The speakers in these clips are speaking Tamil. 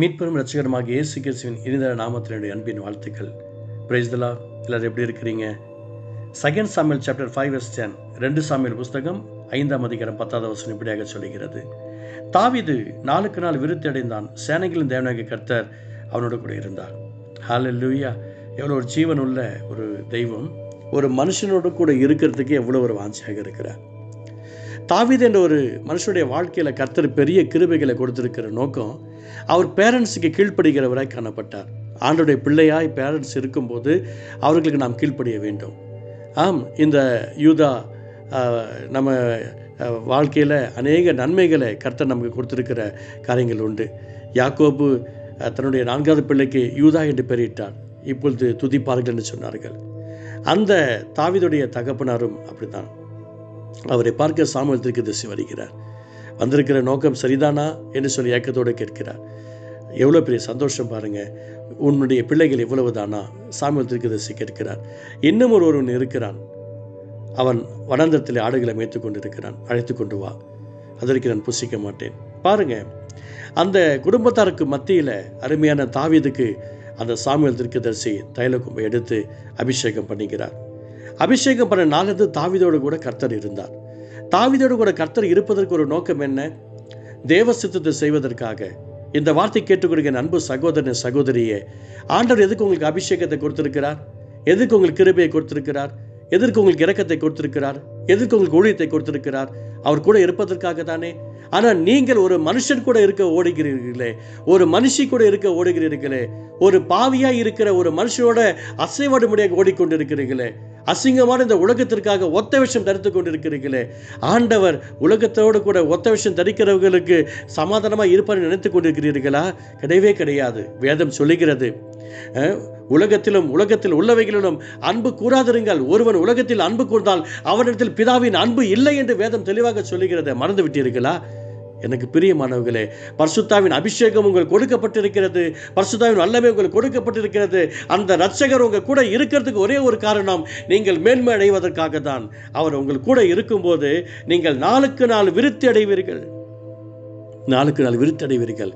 மீட்பெரும் ரட்சகரமாக இயேசு கிறிஸ்துவின் இனித நாமத்தினுடைய அன்பின் வாழ்த்துக்கள். பிரைஸ்தலா எல்லாரும் எப்படி இருக்கிறீங்க? செகண்ட் சாமியல் சாப்டர் ஃபைவ் எஸ் டென் ரெண்டு சாமியல் புஸ்தகம் ஐந்தாம் அதிகாரம் பத்தாவது வசனம் இப்படியாக சொல்லுகிறது. தாவிது நாளுக்கு நாள் விருத்தி அடைந்தான். சேனைகளின் தேவனாகிய கர்த்தர் அவனோட கூட இருந்தார். லூயா எவ்வளோ ஒரு ஜீவன் உள்ள ஒரு தெய்வம். ஒரு மனுஷனோட கூட இருக்கிறதுக்கு எவ்வளோ ஒரு வாஞ்சியாக இருக்கிறார். தாவீது என்ற ஒரு மனுஷனுடைய வாழ்க்கையில் கர்த்தர் பெரிய கிருபைகளை கொடுத்திருக்கிற நோக்கம் அவர் பேரண்ட்ஸுக்கு கீழ்ப்படுகிறவராய் காணப்பட்டார். ஆண்டுடைய பிள்ளையாய் பேரண்ட்ஸ் இருக்கும்போது அவர்களுக்கு நாம் கீழ்ப்படிய வேண்டும். ஆம் இந்த யூதா நம்ம வாழ்க்கையில் அநேக நன்மைகளை கர்த்தர் நமக்கு கொடுத்துருக்கிற காரியங்கள் உண்டு. யாக்கோபு தன்னுடைய நான்காவது பிள்ளைக்கு யூதா என்று பெயரிட்டார். இப்பொழுது துதிப்பார்கள் என்று சொன்னார்கள். அந்த தாவிதுடைய தகப்பனாரும் அப்படித்தான். அவரை பார்க்க சாமுவேல் தீர்க்கதரிசி வருகிறார். வந்திருக்கிற நோக்கம் சரிதானா என்று சொல்லி ஏக்கத்தோடு கேட்கிறார். எவ்வளோ பெரிய சந்தோஷம் பாருங்க. உன்னுடைய பிள்ளைகள் இவ்வளவு தானா சாமியல் திருக்கதரிசி கேட்கிறார். இன்னும் ஒரு ஒருவன் இருக்கிறான். அவன் வனாந்தரத்தில் ஆடுகளை மேய்த்து கொண்டு இருக்கிறான் அழைத்து கொண்டு வா. அதற்கு நான் புசிக்க மாட்டேன். பாருங்க. அந்த குடும்பத்தாருக்கு மத்தியில் அருமையான தாவிதுக்கு அந்த சாமியல் திருக்கதரிசி தைலக்கும்பை எடுத்து அபிஷேகம் பண்ணுகிறார் அபிஷேகம் பண்ண நாளது தாவிதோடு கூட கர்த்தர் இருந்தார். தாவிதோடு கூட கர்த்தர் இருப்பதற்கு ஒரு நோக்கம் என்ன? தேவ சித்தத்தை செய்வதற்காக. இந்த வார்த்தை கேட்டுக்கொடுக்கிற அன்பு சகோதரன் சகோதரியே. ஆண்டவர் எதுக்கு உங்களுக்கு அபிஷேகத்தை கொடுத்திருக்கிறார்? எதுக்கு உங்களுக்கு கிருபையை கொடுத்திருக்கிறார்? எதற்கு உங்களுக்கு இறக்கத்தை கொடுத்திருக்கிறார்? எதற்கு உங்களுக்கு ஊழியத்தை கொடுத்திருக்கிறார்? அவர் கூட இருப்பதற்காக தானே. ஆனால் நீங்கள் ஒரு மனுஷன் கூட இருக்க ஓடுகிறீர்களே ஒரு மனுஷி கூட இருக்க ஓடுகிறீர்களே ஒரு பாவியாக இருக்கிற ஒரு மனுஷனோட அசைவாடு முடியாக ஓடிக்கொண்டிருக்கிறீர்களே அசிங்கமான இந்த உலகத்திற்காக ஒத்த விஷயம் தரித்து கொண்டிருக்கிறீர்களே. ஆண்டவர் உலகத்தோடு கூட ஒத்த விஷயம் தரிக்கிறவர்களுக்கு சமாதானமாக இருப்பார் நினைத்து கொண்டிருக்கிறீர்களா? கிடையவே கிடையாது. வேதம் சொல்லுகிறது உலகத்திலும் உலகத்தில் உள்ளவைகளிலும் அன்பு கூறாதிருங்கள். ஒருவன் உலகத்தில் அன்பு கூர்ந்தால் அவனிடத்தில் பிதாவின் அன்பு இல்லை என்று வேதம் தெளிவாக சொல்லுகிறதை மறந்து விட்டீர்களா எனக்கு பிரியமானவர்களே பர்சுத்தாவின் அபிஷேகம் உங்களுக்கு கொடுக்கப்பட்டிருக்கிறது. பர்சுத்தாவின் வல்லமை உங்களுக்கு கொடுக்கப்பட்டிருக்கிறது. அந்த ரட்சகர் உங்கள் கூட இருக்கிறதுக்கு ஒரே ஒரு காரணம் நீங்கள் மேன்மை அடைவதற்காக தான் அவர் உங்கள் கூட இருக்கும்போது நீங்கள் நாளுக்கு நாள் விருத்தி அடைவீர்கள். நாளுக்கு நாள் விருத்தி அடைவீர்கள்.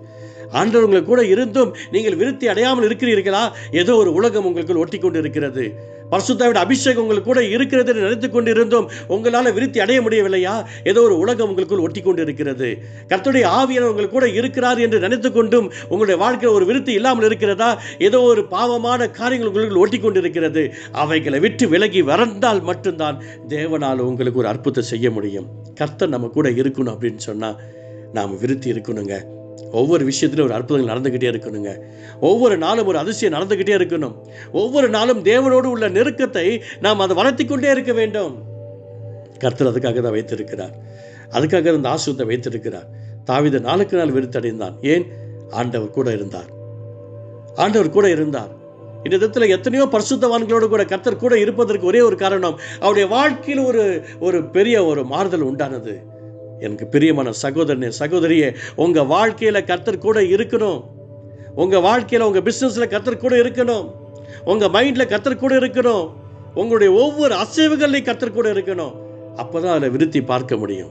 ஆண்டவர்கள் கூட இருந்தும் நீங்கள் விருத்தி அடையாமல் இருக்கிறீர்களா? ஏதோ ஒரு உலகம் உங்களுக்குள் ஒட்டி கொண்டு இருக்கிறது பரசுத்தாவிட அபிஷேகம் உங்களுக்கு கூட இருக்கிறது என்று நினைத்து கொண்டு உங்களால் விருத்தி அடைய முடியவில்லையா? ஏதோ ஒரு உலகம் உங்களுக்குள் ஒட்டி கொண்டு இருக்கிறது கர்த்தருடைய ஆவியன் உங்களுக்கு கூட இருக்கிறார் என்று நினைத்து கொண்டும் உங்களுடைய வாழ்க்கையில் ஒரு விருத்தி இல்லாமல் இருக்கிறதா? ஏதோ ஒரு பாவமான காரியங்கள் உங்களுக்கு ஒட்டி கொண்டு இருக்கிறது அவைகளை விட்டு விலகி வறந்தால் மட்டும்தான் தேவனால் உங்களுக்கு ஒரு அற்புதம் செய்ய முடியும். கர்த்தர் நம்ம கூட இருக்கணும் அப்படின்னு சொன்னால் நாம் விருத்தி இருக்கணுங்க. ஒவ்வொரு விஷயத்திலும் ஒரு அற்புதங்கள் நடந்துக்கிட்டே இருக்கணுங்க. ஒவ்வொரு நாளும் ஒரு அதிசயம் நடந்துக்கிட்டே இருக்கணும். ஒவ்வொரு நாளும் தேவனோடு உள்ள நெருக்கத்தை நாம் அதை வளர்த்திக் கொண்டே இருக்க வேண்டும். கர்த்தர் அதுக்காக தான் வைத்திருக்கிறார். அதுக்காக அந்த ஆசுத்தை வைத்திருக்கிறார். தாவித நாளுக்கு நாள் விருத்தடைந்தான் ஏன்? ஆண்டவர் கூட இருந்தார். ஆண்டவர் கூட இருந்தார். இந்த விதத்தில் எத்தனையோ பரிசுத்தவான்களோடு கூட கர்த்தர் கூட இருப்பதற்கு ஒரே ஒரு காரணம் அவருடைய வாழ்க்கையில் ஒரு ஒரு பெரிய ஒரு மாறுதல் உண்டானது. எனக்கு பிரியமான சகோதரனே சகோதரியே உங்கள் வாழ்க்கையில் கத்தர் கூட இருக்கணும். உங்கள் வாழ்க்கையில் உங்கள் பிஸ்னஸில் கத்தர் கூட இருக்கணும். உங்கள் மைண்டில் கத்தர் கூட இருக்கணும். உங்களுடைய ஒவ்வொரு அசைவுகள்லையும் கத்தர் கூட இருக்கணும். அப்பதான் அதில் விருத்தி பார்க்க முடியும்.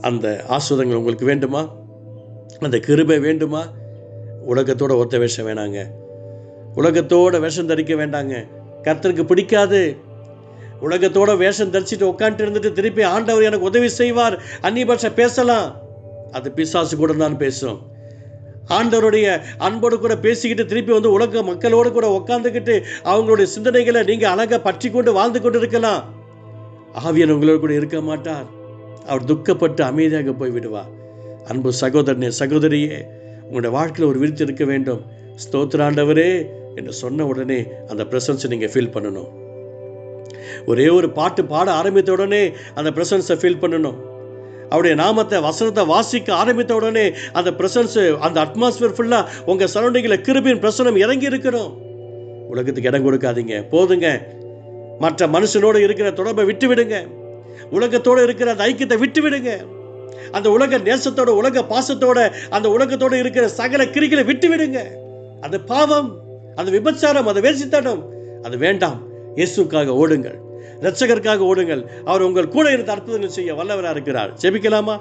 அந்த ஆஸ்வதங்கள் உங்களுக்கு வேண்டுமா? அந்த கிருபை வேண்டுமா? உலகத்தோட ஒத்த வேஷம் வேணாங்க. உலகத்தோட வேஷம் தரிக்க வேண்டாங்க. கர்த்தருக்கு பிடிக்காது. உலகத்தோட வேஷம் தரிச்சிட்டு உட்காந்துட்டு இருந்துட்டு திருப்பி ஆண்டவர் எனக்கு உதவி செய்வார். அந்நிய பாஷை பேசலாம். அது பிசாசு கூட தான் பேசும். ஆண்டவருடைய அன்போடு கூட பேசிக்கிட்டு திருப்பி வந்து உலக மக்களோடு கூட உட்காந்துக்கிட்டு அவங்களுடைய சிந்தனைகளை நீங்கள் அழகாக பற்றி கொண்டு வாழ்ந்து கொண்டு இருக்கலாம் ஆவியன் உங்களோடு கூட இருக்க மாட்டார். அவர் துக்கப்பட்டு அமைதியாக போய் விடுவார் அன்பு சகோதரனே சகோதரியே உங்களுடைய வாழ்க்கையில் ஒரு விருத்தி இருக்க வேண்டும். ஸ்தோத்திராண்டவரே என்று சொன்ன உடனே அந்த ப்ரெசன்ஸை நீங்கள் ஃபீல் பண்ணணும். ஒரே ஒரு பாட்டு பாட ஆரம்பித்த உடனே அந்த ப்ரெசன்ஸை ஃபீல் பண்ணணும். அவருடைய நாமத்தை வசனத்தை வாசிக்க ஆரம்பித்த உடனே அந்த ப்ரெசன்ஸ் அந்த அட்மாஸ்பியர் ஃபுல்லாக உங்கள் சரௌண்டிங்கில் கிருபின் பிரசனம் இறங்கி இருக்கிறோம் உலகத்துக்கு இடம் கொடுக்காதீங்க. போதுங்க. மற்ற மனுஷனோடு இருக்கிற தொடர்பை விட்டு விடுங்க உலகத்தோடு இருக்கிற அந்த ஐக்கியத்தை விட்டு விடுங்க அந்த உலக நேசத்தோட உலக பாசத்தோட அந்த உலகத்தோட இருக்கிற சகல கிரிகளை விட்டு விடுங்க அது பாவம். அது விபச்சாரம். அது வேசித்தனம். அது வேண்டாம். இயேசுக்காக ஓடுங்கள். ரட்சகருக்காக ஓடுங்கள். அவர் உங்கள் கூட இருந்து அற்புதங்கள் செய்ய வல்லவராக இருக்கிறார் செபிக்கலாமா?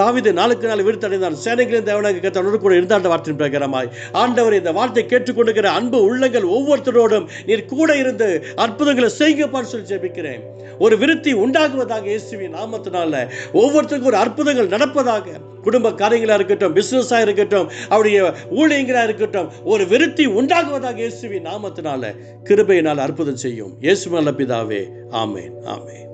தாவிது நாளுக்கு நாள் விருத்தடைந்தான் சேனைகளின் தேவனாக கத்தனோடு கூட இருந்தாண்ட வார்த்தையின் பிரகாரமாய். ஆண்டவர் இந்த வார்த்தை கேட்டுக்கொண்டிருக்கிற அன்பு உள்ளங்கள் ஒவ்வொருத்தரோடும் நீர் கூட இருந்து அற்புதங்களை செய்யப்பான்னு சொல்லி ஜெபிக்கிறேன். ஒரு விருத்தி உண்டாகுவதாக இயேசுவின் நாமத்தினால ஒவ்வொருத்தருக்கும் ஒரு அற்புதங்கள் நடப்பதாக குடும்ப காரியங்களாக இருக்கட்டும் பிஸ்னஸாக இருக்கட்டும் அவருடைய ஊழியங்களாக இருக்கட்டும் ஒரு விருத்தி உண்டாகுவதாக இயேசுவின் நாமத்தினால கிருபையினால் அற்புதம் செய்யும். இயேசுமல்ல பிதாவே ஆமேன் ஆமேன்.